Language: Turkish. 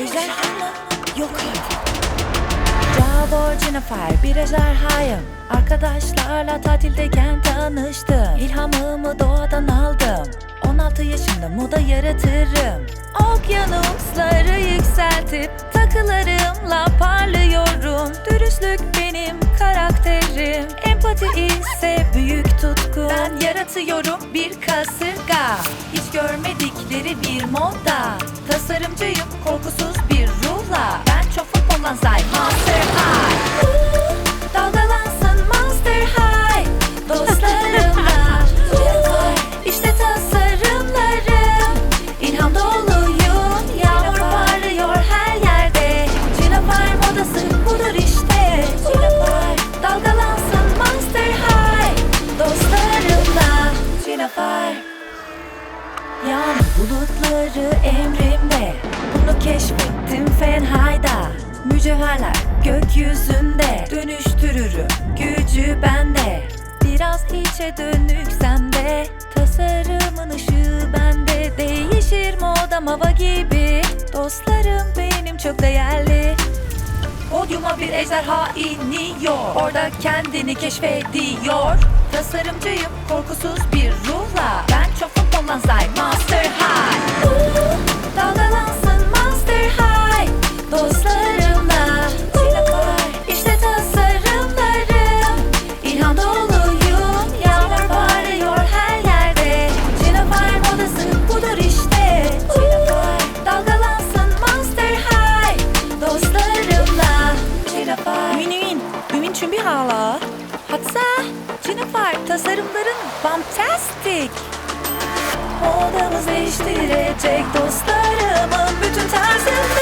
Ejderhama yok artık. Bravo Jennifer bir ejderhayım. Arkadaşlarla tatildeyken tanıştım. İlhamımı doğadan aldım. 16 yaşında moda yaratırım. Okyanusları yükseltip takılarımla parlıyorum. Dürüstlük benim karakterim. Empati ise büyük tutku. Ben yaratıyorum bir kasırga. Hiç görmedikleri bir moda Tasarım Tasarımcıyım korkusuz bir ruhla. Ben çok futboldan say Monster High. Ooh, Monster High. Dostlarımla. İşte tasarımlarım. İlham doluyum. Her yerde. Cinefire modası budur işte. Dalgalansın Monster High. Dostlarımla. Yağmur bulutları emrimde Bunu keşfettim Fenhay'da Mücevherler gökyüzünde Dönüştürürüm gücü bende. Biraz içe dönüksem de Tasarımın ışığı bende. Değişir modam hava gibi Dostlarım benim çok değerli. Podyuma bir ejderha iniyor Orada kendini keşfediyor. Tasarımcıyım korkusuz bir ruhla. Ben tasarımların fantastic Modamız değiştirecek dostlarımın bütün tarzını